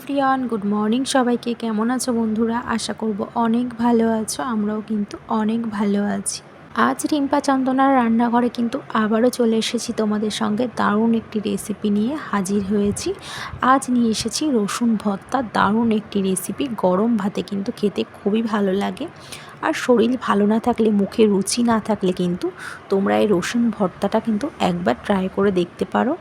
Everyone, good morning সবাইকে। কেমন আছো বন্ধুরা? আশা করব অনেক ভালো আছো, আমরাও কিন্তু অনেক ভালো আছি। আজ রিম্পা চন্দনার রান্নাঘরে কিন্তু আবারও চলে এসেছি তোমাদের সঙ্গে। দারুণ একটি রেসিপি নিয়ে হাজির হয়েছি। আজ নিয়ে এসেছি রসুন ভর্তা। দারুণ একটি রেসিপি গরম ভাতে কিন্তু খেতে খুবই ভালো লাগে। আর শরীর ভালো না থাকলে, মুখে রুচি না থাকলে কিন্তু তোমরা এই রসুন ভর্তাটা কিন্তু একবার ট্রাই করে দেখতে পারো।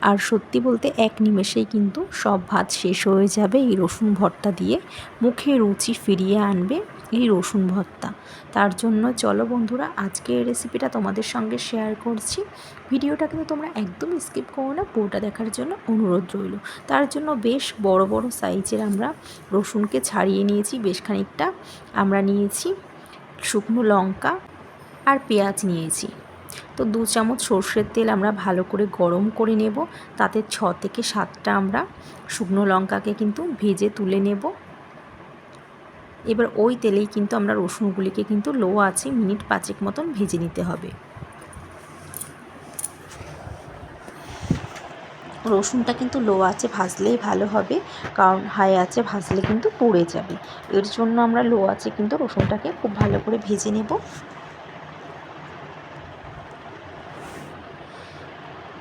আর সত্যি বলতে এক নিমেষেই কিন্তু সব ভাত শেষ হয়ে যাবে এই রসুন ভর্তা দিয়ে। মুখে রুচি ফিরিয়ে আনবে এই রসুন ভর্তা। তার জন্য চলো বন্ধুরা আজকে এই রেসিপিটা তোমাদের সঙ্গে শেয়ার করছি। ভিডিওটা কিন্তু তোমরা একদম স্কিপ করো না, পুরোটা দেখার জন্য অনুরোধ রইল। তার জন্য বেশ বড় বড় সাইজের আমরা রসুনকে ছাড়িয়ে নিয়েছি, বেশ খানিকটা আমরা নিয়েছি। শুকনো লঙ্কা আর পেঁয়াজ নিয়েছি। তো দু চামচ সর্ষের তেল আমরা ভালো করে গরম করে নেব। তাতে ছ থেকে সাতটা আমরা শুকনো লঙ্কাকে কিন্তু ভেজে তুলে নেব। এবার ওই তেলেই কিন্তু আমরা রসুনগুলিকে কিন্তু লো আছে মিনিট পাঁচেক মতন ভেজে নিতে হবে। রসুনটা কিন্তু লো আছে ভাজলেই ভালো হবে, কারণ হাই আছে ভাজলে কিন্তু পুড়ে যাবে। এর জন্য আমরা লো আছে কিন্তু রসুনটাকে খুব ভালো করে ভেজে নেব।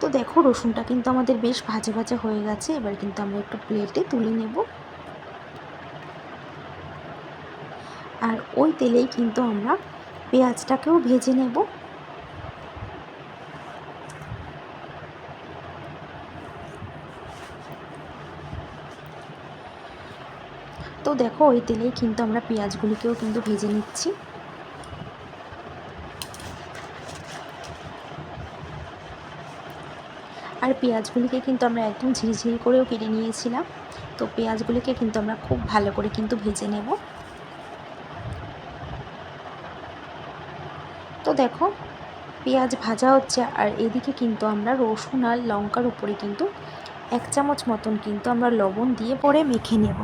তো দেখো রসুনটা কিন্তু আমাদের বেশ ভাজা ভাজা হয়ে গেছে, এবার কিন্তু আমরা একটু প্লেটে তুলে নেব। আর ওই তেলেই কিন্তু আমরা পেঁয়াজটাকেও ভেজে নেব। তো দেখো ওই তেলেই কিন্তু আমরা পেঁয়াজগুলিকেও কিন্তু ভেজে নিচ্ছি। আর পেঁয়াজগুলিকে কিন্তু আমরা একদম ঝিরিঝিরি করেও কেটে নিয়েছিলাম। তো পেঁয়াজগুলিকে কিন্তু আমরা খুব ভালো করে কিন্তু ভেজে নেব। তো দেখো, পেঁয়াজ ভাজা হচ্ছে আর এদিকে কিন্তু আমরা রসুন আর লঙ্কার উপরে কিন্তু এক চামচ মতন কিন্তু আমরা লবণ দিয়ে পরে মেখে নেব।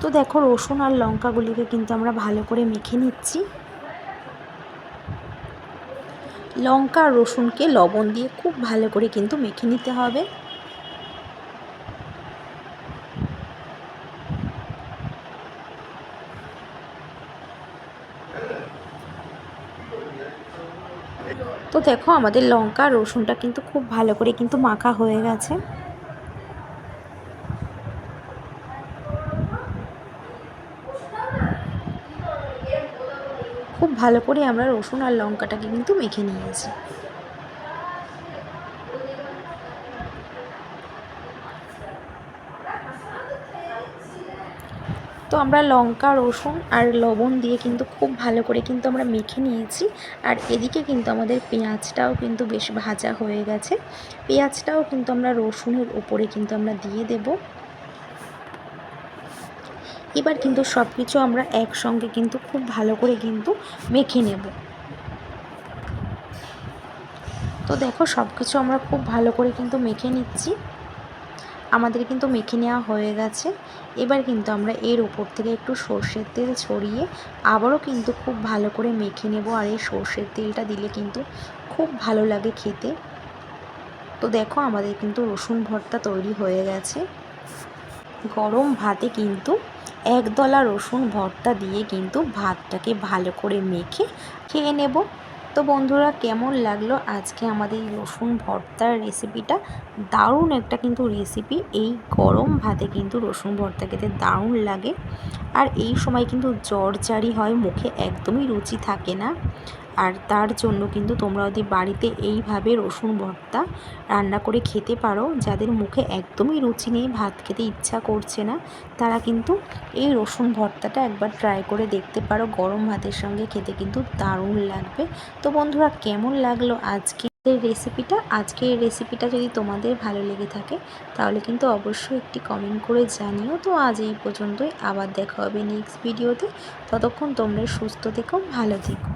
তো দেখো, রসুন আর লঙ্কাগুলিকে কিন্তু আমরা ভালো করে মেখে নিচ্ছি। লঙ্কা আর রসুনকে লবণ দিয়ে খুব ভালো করে কিন্তু মেখে নিতে হবে। তো দেখো আমাদের লঙ্কা রসুনটা কিন্তু খুব ভালো করে কিন্তু মাখা হয়ে গেছে। খুব ভালো করে আমরা রসুন আর লঙ্কাটাকে কিন্তু মেখে নিয়েছি। তো আমরা লঙ্কা, রসুন আর লবণ দিয়ে কিন্তু খুব ভালো করে কিন্তু আমরা মেখে নিয়েছি। আর এদিকে কিন্তু আমাদের পেঁয়াজটাও কিন্তু বেশ ভাজা হয়ে গেছে। পেঁয়াজটাও কিন্তু আমরা রসুনের ওপরে কিন্তু আমরা দিয়ে দেবো। এবার কিন্তু সব কিছু আমরা একসঙ্গে কিন্তু খুব ভালো করে কিন্তু মেখে নেব। তো দেখো সব কিছু আমরা খুব ভালো করে কিন্তু মেখে নিচ্ছি। আমাদের কিন্তু মেখে নেওয়া হয়ে গেছে। এবার কিন্তু আমরা এর উপর থেকে একটু সর্ষের তেল ছড়িয়ে আবারও কিন্তু খুব ভালো করে মেখে নেব। আর এই সর্ষের তেলটা দিলে কিন্তু খুব ভালো লাগে খেতে। তো দেখো, আমাদের কিন্তু রসুন ভর্তা তৈরি হয়ে গেছে। গরম ভাতে কিন্তু একদলা রসুন ভর্তা দিয়ে কিন্তু ভাতটাকে ভালো করে মেখে খেয়ে নেব। তো বন্ধুরা, কেমন লাগল আজকে আমাদের এই রসুন ভর্তার রেসিপিটা? দারুণ একটা কিন্তু রেসিপি। এই গরম ভাতে কিন্তু রসুন ভর্তা খেতে দারুণ লাগে। আর এই সময় কিন্তু জ্বর জারি হয়, মুখে একদমই রুচি থাকে না। আর তার জন্য কিন্তু তোমরা যদি বাড়িতে এইভাবে রসুন ভর্তা রান্না করে খেতে পারো, যাদের মুখে একদমই রুচি নেই, ভাত খেতে ইচ্ছা করছে না, তারা কিন্তু এই রসুন ভর্তাটা একবার ট্রাই করে দেখতে পারো। গরম ভাতের সঙ্গে খেতে কিন্তু দারুণ লাগবে। তো বন্ধুরা, কেমন লাগল আজকে রেসিপিটা আজকে এই রেসিপিটা যদি তোমাদের ভালো লেগে থাকে, তাহলে কিন্তু অবশ্যই একটি কমেন্ট করে জানিও। তো আজ এই পর্যন্তই। আবার দেখা হবে নেক্সট ভিডিওতে ততক্ষণ তোমরা সুস্থ থেকো, ভালো থেকো।